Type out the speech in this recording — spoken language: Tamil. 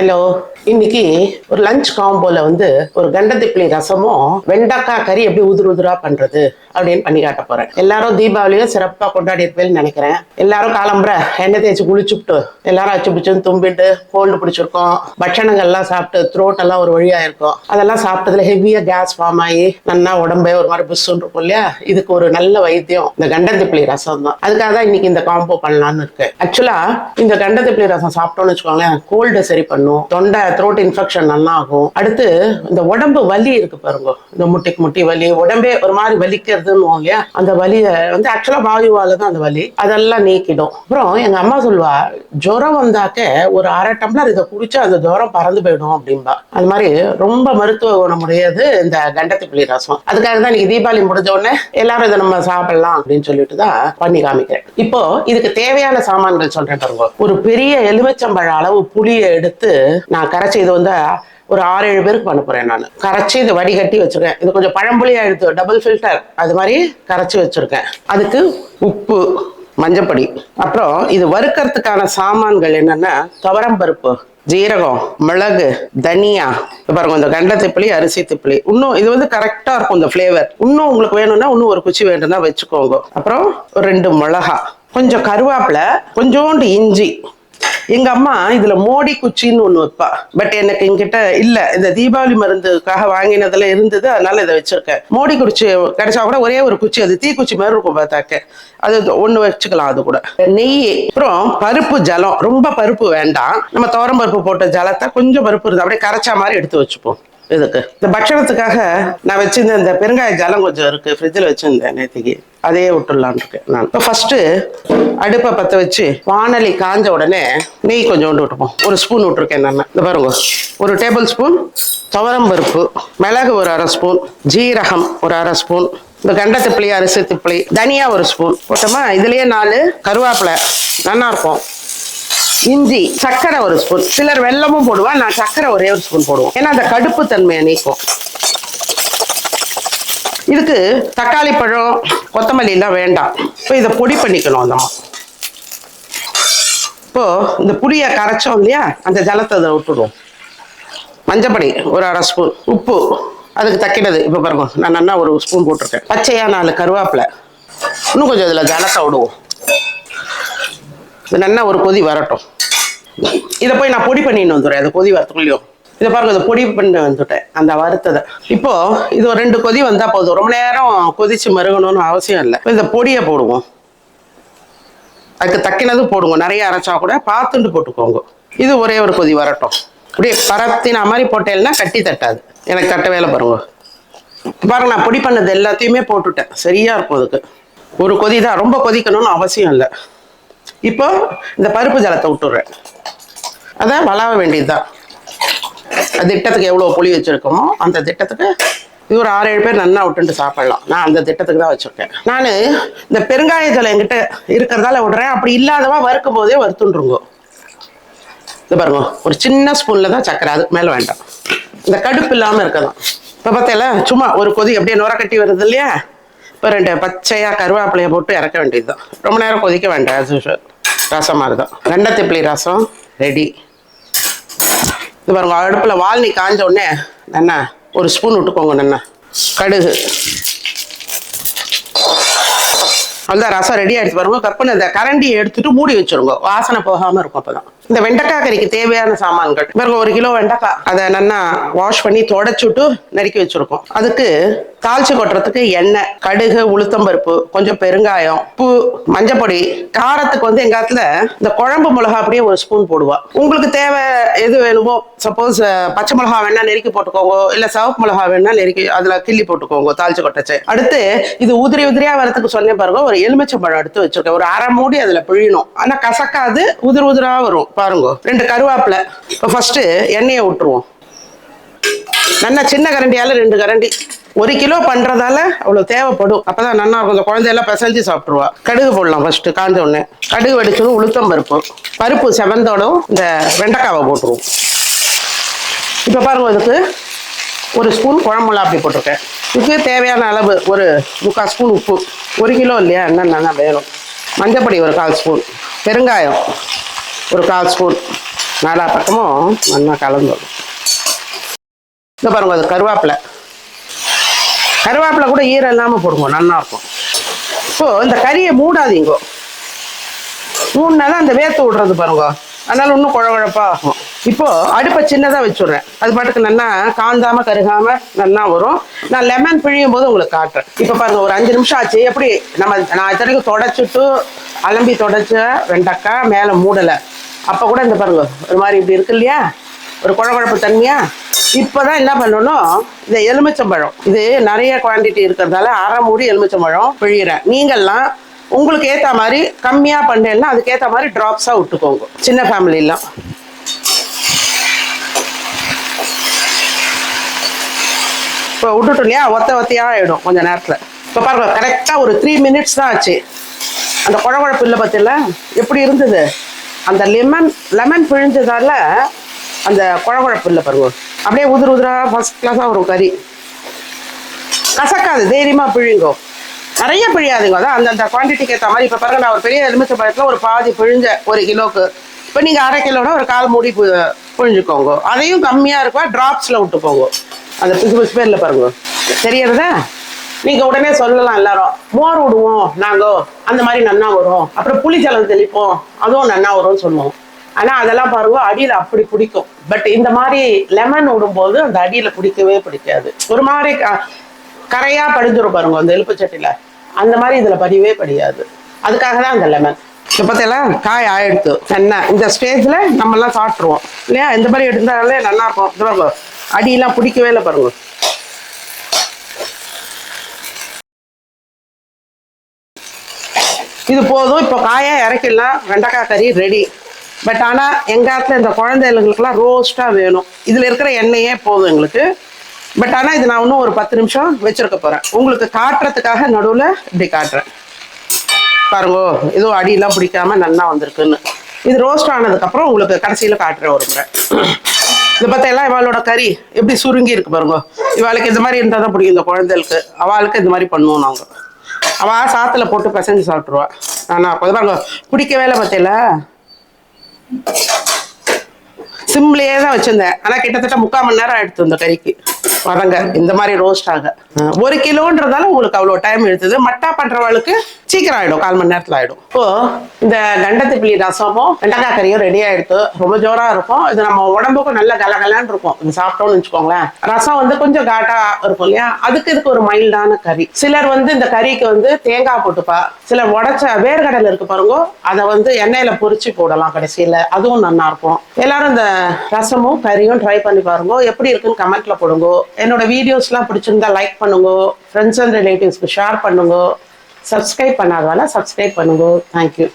Hello. இன்னைக்கு ஒரு லஞ்ச் காம்போல வந்து ஒரு கண்டத்திப்பிளி ரசமும் வெண்டைக்காய் கறி எப்படி உதிர் உதிரா பண்றது அப்படின்னு பண்ணி காட்ட போறேன். எல்லாரும் தீபாவளியும் சிறப்பா கொண்டாடி இருப்பேன்னு நினைக்கிறேன். எல்லாரும் காலம்புற எண்ணெய் தேய்ச்சி குளிச்சுட்டு எல்லாரும் அச்சு பிடிச்சுன்னு தும்பிட்டு கோல்டு பிடிச்சிருக்கோம். பட்சணங்கள்லாம் சாப்பிட்டு த்ரோட் எல்லாம் ஒரு வழியா இருக்கும். அதெல்லாம் சாப்பிட்டதுல ஹெவியா கேஸ் ஃபார்ம் ஆகி நல்லா உடம்பே ஒரு மாதிரி புஷ்ஷுன்னு இருக்கும் இல்லையா? இதுக்கு ஒரு நல்ல வைத்தியம் இந்த கண்டத்திப்பிளி ரசம் தான். அதுக்காக தான் இன்னைக்கு இந்த காம்போ பண்ணலாம்னு இருக்கு ஆக்சுவலா இந்த கண்டத்திப்பிளி ரசம் சாப்பிட்டோம்னு வச்சுக்கோங்களேன் கோல்டை சரி பண்ணும் தொண்டை த்ரோட் இன்ஃபெக்ஷன் நல்லா ஆகும் அடுத்து இந்த உடம்பு வலி இருக்கு பாருங்க. இந்த முட்டிக்கு முட்டி வலி உடம்பே ஒரு மாதிரி வலிக்கிறதுன்னு இல்லையா அந்த வலியை வந்து ஆக்சுவலா வாயுவால தான் அந்த வலி. அதெல்லாம் நீக்கிடும். அப்புறம் எங்க அம்மா சொல்லுவா ஜுரம் வந்தாக்க ஒரு அரை டம்ளர் இதை குடிச்சா அந்த ஜுரம் பறந்து போயிடும் அப்படின்பா அது மாதிரி ரொம்ப மருத்துவ குணமுடையது இந்த கண்டத்திப்பிளி ரசம். அதுக்காக தான் இன்னைக்கு தீபாவளி முடிஞ்ச உடனே எல்லாரும் இதை நம்ம சாப்பிடலாம் அப்படின்னு சொல்லிட்டு தான் பண்ணி காமிக்கிறேன். இப்போ இதுக்கு தேவையான சாமான்கள் சொல்றேன் பாருங்க. ஒரு பெரிய எலுமிச்சம்பழ அளவு புளியை எடுத்து நான் கரைச்சி இது வந்து ஒரு ஆறு ஏழு பேருக்கு பண்ண போறேன் நான். கரைச்சி இதை வடிகட்டி வச்சிருக்கேன். இது கொஞ்சம் பழம்புளியா எடுத்து டபுள் ஃபில்டர் அது மாதிரி கரைச்சி வச்சிருக்கேன். அதுக்கு உப்பு மஞ்சப்பொடி. அப்புறம் இது வறுக்கிறதுக்கான சாமான்கள் என்னன்னா துவரம்பருப்பு ஜீரகம் மிளகு தனியா. பாருங்க இந்த கண்ட திப்பிலி அரிசி திப்பிலி. இன்னும் இது வந்து கரெக்டா இருக்கும் இந்த ஃப்ளேவர் இன்னும் உங்களுக்கு வேணும்னா இன்னும் ஒரு குச்சி வேணும்னா வச்சுக்கோங்க. அப்புறம் ரெண்டு மிளகா. கொஞ்சம் கருவேப்பிலை கொஞ்சோண்டு இஞ்சி எங்க அம்மா இதுல மோடி குச்சின்னு ஒண்ணு வைப்பா. பட் எனக்கு என்கிட்ட இல்ல. இந்த தீபாவளி மருந்துக்காக வாங்கினதுல இருந்தது அதனால இதை வச்சிருக்கேன். மோடி குச்சி கிடைச்சா கூட ஒரே ஒரு குச்சி அது தீக்குச்சி மாதிரி இருக்கும் பார்த்தாக்க. அது ஒண்ணு வச்சுக்கலாம் அது கூட. நெய் அப்புறம் பருப்பு ஜலம். ரொம்ப பருப்பு வேண்டாம். நம்ம துவரம் பருப்பு போட்ட ஜலத்தை கொஞ்சம் பருப்பு இருந்து அப்படியே கரைச்சா மாதிரி எடுத்து வச்சுப்போம். இதுக்கு. இந்த பட்சணத்துக்காக நான் வச்சிருந்த இந்த பெருங்காய ஜலம் கொஞ்சம் இருக்கு. ஃப்ரிட்ஜில் வச்சிருந்தேன் நேற்றுக்கு அதையே விட்டுடலான்னு இருக்கேன் நான். இப்போ ஃபர்ஸ்ட்டு அடுப்பை பற்ற வச்சு வானலி காஞ்ச உடனே நெய் கொஞ்சோண்டு விட்டுப்போம். ஒரு ஸ்பூன் விட்டுருக்கேன் நான். இந்த பாருங்க. ஒரு டேபிள் ஸ்பூன் துவரம் பருப்பு மிளகு ஒரு அரை ஸ்பூன் ஜீரகம் ஒரு அரை ஸ்பூன் இந்த கண்ட திப்பிளி அரிசி திப்பிளி தனியா ஒரு ஸ்பூன் போட்டோமா இதுலயே நாலு கருவேப்பிலை நல்லா இருக்கும். இஞ்சி சர்க்கரை ஒரு ஸ்பூன் சிலர் வெல்லமும் போடுவா நான் சர்க்கரை ஒரே ஒரு ஸ்பூன் போடுவோம். ஏன்னா அந்த கடுப்பு தன்மையை நீக்கும். இதுக்கு தக்காளி பழம் கொத்தமல்லி எல்லாம் வேண்டாம். இப்போ இதை பொடி பண்ணிக்கணும் அந்த இப்போ இந்த புளியை கரைச்சோம் இல்லையா? அந்த ஜலத்தை அதை விட்டுடுவோம். மஞ்சப்பொடி ஒரு அரை ஸ்பூன் உப்பு அதுக்கு தக்கினது. இப்போ பாருங்க நான் நல்லா ஒரு ஸ்பூன் போட்டிருக்கேன். பச்சையா நாலு கருவேப்பிலை. இன்னும் கொஞ்சம் இதில் ஜலத்தை விடுவோம். இது நல்லா ஒரு கொதி வரட்டும். இதை போய் நான் பொடி பண்ணின்னு வந்துடுறேன். அந்த கொதி வரத்துக்குள்ளேயும் இதை பாருங்க இதை பொடி பண்ணி வந்துட்டேன். அந்த வறுத்ததை. இப்போ இது ஒரு ரெண்டு கொதி வந்தால் போதும். ரொம்ப நேரம் கொதிச்சு மருகணும்னு அவசியம் இல்லை. இந்த பொடியை போடுவோம். அதுக்கு தக்கினதும் போடுங்க. நிறைய அரைச்சா கூட பார்த்துட்டு போட்டுக்கோங்க. இது ஒரே ஒரு கொதி வரட்டும். அப்படியே பரத்தின மாதிரி போட்டேன்னா கட்டி தட்டாது. எனக்கு தட்ட வேலை பாருங்க. பாருங்க நான் பொடி பண்ணது எல்லாத்தையுமே போட்டுட்டேன். சரியா இருக்கும் அதுக்கு. ஒரு கொதி தான். ரொம்ப கொதிக்கணும்னு அவசியம் இல்லை. இப்போ இந்த பருப்பு ஜலத்தை விட்டுடுறேன் அதை வளர வேண்டியதுதான். அது திட்டத்துக்கு எவ்வளோ புளி வச்சுருக்கோமோ அந்த திட்டத்துக்கு இது ஒரு ஆறு ஏழு பேர் நல்லா விட்டுட்டு சாப்பிடலாம். நான் அந்த திட்டத்துக்கு தான் வச்சுருக்கேன். நான் இந்த பெருங்காய ஜலம் என்கிட்ட இருக்கிறதால விடுறேன். அப்படி இல்லாதவா வறுக்கும் போதே வறுத்துன்றுங்க. இது பாருங்க ஒரு சின்ன ஸ்பூனில் தான் சக்கரை அதுக்கு மேலே வேண்டாம். இந்த கடுப்பு இல்லாமல் இருக்கதான் இப்போ பார்த்தேல சும்மா ஒரு கொதி அப்படியே நுர கட்டி வருது இல்லையா? இப்போ ரெண்டு பச்சையாக கருவேப்பிலையை போட்டு இறக்க வேண்டியதுதான். ரொம்ப நேரம் கொதிக்க வேண்டாம் as ரசம் மாதிரி தான் வெண்டத்திப்பிளி ரசம் ரெடி இது பாருங்க அடுப்பில் வால்னி காஞ்ச உடனே என்ன ஒரு ஸ்பூன் விட்டுக்கோங்க நன்னா. கடுகு. அந்த ரசம் ரெடி ஆகிடுச்சு பாருங்க. கப்புன்னு அந்த கரண்டியை எடுத்துட்டு மூடி வச்சுருங்க. வாசனை போகாமல் இருக்கும் அப்பதான். இந்த வெண்டைக்காய் கறிக்கு தேவையான சாமான்கள். பாருங்க ஒரு கிலோ வெண்டைக்காய் அதை நல்லா வாஷ் பண்ணி தொடச்சுட்டு நறுக்கி வச்சிருக்கோம். அதுக்கு தாளிச்சு கொட்டுறதுக்கு எண்ணெய் கடுகு உளுத்தம்பருப்பு கொஞ்சம் பெருங்காயம் உப்பு மஞ்சப்பொடி காரத்துக்கு வந்து எங்க இடத்துல இந்த குழம்பு மிளகா அப்படியே ஒரு ஸ்பூன் போடுவா. உங்களுக்கு தேவை எது வேணுமோ சப்போஸ் பச்சை மிளகா வேணா நெருக்கி போட்டுக்கோங்க இல்ல சிவப்பு மிளகா வேணா நெருக்கி அதுல கிள்ளி போட்டுக்கோங்க தாளிச்சு கொட்டச்சு அடுத்து இது உதிரி உதிரியா வரதுக்கு சொன்னேன் பாருங்க ஒரு எலுமிச்சம்பழம் எடுத்து வச்சிருக்கேன். ஒரு அரை மூடி அதுல பிழியணும். ஆனா கசக்காது உதிர் உதிரா வரும். பாருங்க. ரெண்டு கருவேப்பில. இப்போ ஃபஸ்ட்டு எண்ணெயை விட்டுருவோம் நல்லா சின்ன கரண்டியால் ரெண்டு கரண்டி. ஒரு கிலோ பண்ணுறதால அவ்வளோ தேவைப்படும். அப்பதான் நல்லா இருக்கும். இந்த குழந்தையெல்லாம் பிசைஞ்சு சாப்பிட்ருவா கடுகு போடலாம் ஃபஸ்ட்டு காஞ்ச உடனே. கடுகு வடிச்சதும் உளுத்தம் பருப்பு. பருப்பு செவந்தோடும் இந்த வெண்டைக்காவை போட்டுருவோம். இப்போ பாருங்க இதுக்கு ஒரு ஸ்பூன் குழம்புலாம் அப்படி போட்டிருக்கேன். இதுக்கு தேவையான அளவு ஒரு முக்கால் ஸ்பூன் உப்பு. ஒரு கிலோ இல்லையா? என்னென்ன வேணும். மஞ்சப்பொடி ஒரு கால் ஸ்பூன் பெருங்காயம். ஒரு கால் ஸ்பூன் நாலா பக்கமும் நல்லா கலந்துடும் இந்த பாருங்க அது கருவேப்பிலை. கருவேப்பிலை கூட ஈரம் இல்லாமல் போடுங்க நல்லா இருக்கும். இப்போ இந்த கறியை மூடாதீங்கோ. மூணுனா தான் அந்த வேத்து விடுறது பாருங்க. அதனால இன்னும் குழகுழப்பாக ஆகும். இப்போ அடுப்பை சின்னதாக வச்சுடுறேன். அது பாட்டுக்கு நல்லா காந்தாம கருகாம நல்லா வரும். நான் லெமன் பிழியும் போது உங்களுக்கு காட்டுறேன். இப்போ பாருங்க ஒரு அஞ்சு நிமிஷம் ஆச்சு. எப்படி? நம்ம நான் இத்தனைக்கும் தொடச்சிட்டு அலம்பி தொடச்ச வெண்டக்காய் மேலே மூடலை. அப்போ கூட இந்த பாருங்க ஒரு மாதிரி இப்படி இருக்கு இல்லையா? ஒரு குழகுழப்பு தன்மையா? இப்போதான் என்ன பண்ணணும்? இந்த எலுமிச்சம்பழம். இது நிறைய குவாண்டிட்டி இருக்கிறதால அரை மூடி எலுமிச்சம்பழம் பிழிகிறேன் நீங்கள்லாம் உங்களுக்கு ஏற்ற மாதிரி கம்மியாக பண்ணேன்னா அதுக்கேற்ற மாதிரி ட்ராப்ஸாக விட்டுக்கோங்க. சின்ன ஃபேமிலிலாம் இப்போ விட்டுட்டோம் இல்லையா? ஒத்த ஒத்தையாக ஆகிடும் கொஞ்சம் நேரத்தில். இப்போ பாருங்க கரெக்டாக ஒரு த்ரீ மினிட்ஸ் தான் ஆச்சு. அந்த குழகுழப்பு இல்லை பத்தில எப்படி இருந்தது? அந்த லெமன் லெமன் பிழிஞ்சதால அந்த குழகுழப்பு இல்லை பாருங்க. அப்படியே உதிர் உதிரா ஃபர்ஸ்ட் கிளாஸாக வரும் கறி. கசக்காது தைரியமாக பிழிங்கோ. நிறைய பிழியாதுங்க. அதான் அந்தந்த குவான்டிட்டிக்கு ஏற்ற மாதிரி. இப்போ பாருங்க நான் ஒரு பெரிய எலுமிச்சை பழத்தில் ஒரு பாதி பிழிஞ்ச ஒரு கிலோக்கு. இப்போ நீங்கள் அரை கிலோனா ஒரு கால் மூடி புழிஞ்சுக்கோங்க. அதையும் கம்மியாக இருக்கா ட்ராப்ஸில் விட்டுக்கோங்க. அந்த பிசு பிசு பேரில் பாருங்க. தெரியறதா? நீங்கள் உடனே சொல்லலாம் எல்லாரும். மோர் விடுவோம் நாங்கள் அந்த மாதிரி நன்னா வரும். அப்புறம் புளிச்சலம் தெளிப்போம் அதுவும் நன்னா வரும்னு சொல்லுவோம். ஆனா அதெல்லாம் பாருங்க அடியில அப்படி பிடிக்கும். பட் இந்த மாதிரி லெமன் விடும்போது அந்த அடியில பிடிக்கவே பிடிக்காது. ஒரு மாதிரி க- கரையா படிஞ்சிடும் பாருங்க அந்த எலுப்பு சட்டியில. அந்த மாதிரி இதுல படியவே படியாது. அதுக்காக தான் அந்த லெமன் இப்போ பார்த்தீங்களா காய் ஆயிடுத்து என்ன இந்த ஸ்டேஜ்ல நம்ம எல்லாம் சாப்பிட்ருவோம் இல்லையா? இந்த மாதிரி எடுத்தாலே நல்லா இருக்கும். அடியெல்லாம் பிடிக்கவே இல்லை பாருங்க. இது போதும். இப்போ காயா இறக்கிடலாம். வெண்டைக்காய் கறி ரெடி பட் ஆனால் எங்கள் ஆற்றுல இந்த குழந்தைகளுக்கெல்லாம் ரோஸ்ட்டாக வேணும். இதில் இருக்கிற எண்ணெயே போதும் எங்களுக்கு. பட் ஆனால் இது நான் இன்னும் ஒரு பத்து நிமிஷம் வச்சிருக்க போகிறேன் உங்களுக்கு காட்டுறதுக்காக நடுவில் இப்படி காட்டுறேன். பாருங்கோ இதுவும் அடியெல்லாம் பிடிக்காம நல்லா வந்திருக்குன்னு. இது ரோஸ்ட் ஆனதுக்கப்புறம் உங்களுக்கு கடைசியில் காட்டுறேன் ஒரு முறை. இது பார்த்தா இவாளோட கறி. எப்படி சுருங்கி இருக்கு பாருங்க. இவாளுக்கு இந்த மாதிரி இருந்தால் தான் பிடிக்கும் இந்த குழந்தைகளுக்கு. அவளுக்கு இந்த மாதிரி பண்ணுவோம் நாங்கள் அவள் சாத்துல போட்டு பிசைஞ்சு சாப்பிட்ருவா ஆனால் அப்போ பாருங்க பிடிக்கவே இல்லை பார்த்தீங்களா சிம்லேயே தான் வச்சிருந்தேன். ஆனால் கிட்டத்தட்ட முக்கால் மணி நேரம் எடுத்து இந்த கறிக்கு. வதங்க. இந்த மாதிரி ரோஸ்ட் ஆக. ஒரு கிலோன்றதால உங்களுக்கு அவ்வளோ டைம் எடுத்தது. மட்டா பண்ணுறவளுக்கு சீக்கிரம் ஆயிடும் கால் மணி நேரத்தில் ஆயிடும் இப்போ இந்த கண்டத்திப்பிலி ரசமும் வெண்டைக்காய் கறியும் ரெடி ஆயிடுத்து ரொம்ப ஜோரா இருக்கும். இது நம்ம உடம்புக்கும் நல்ல கலகலன்னு இருக்கும். இது சாப்பிட்டோம்னு வச்சுக்கோங்களேன். ரசம் வந்து கொஞ்சம் காட்டா இருக்கும் இல்லையா? அதுக்கு இதுக்கு ஒரு மைல்டான கறி. சிலர் வந்து இந்த கறிக்கு வந்து தேங்காய் போட்டுப்பா. சிலர் உடச்ச வேர்க்கடலை இருக்கு பாருங்க அதை வந்து எண்ணெயில பொறிச்சு போடலாம் கடைசியில. அதுவும் நல்லா இருக்கும் எல்லாரும் இந்த ரசமும் கறியும் ட்ரை பண்ணி பாருங்க. எப்படி இருக்குன்னு கமெண்ட்ல போடுங்க. என்னோட வீடியோஸ்லாம் பிடிச்சிருந்தா லைக் பண்ணுங்க. ஃப்ரெண்ட்ஸ் அண்ட் ரிலேட்டிவ்ஸ்க்கு ஷேர் பண்ணுங்க. சப்ஸ்கிரைப் பண்ணாதவால சப்ஸ்கிரைப் பண்ணுங்க. Thank you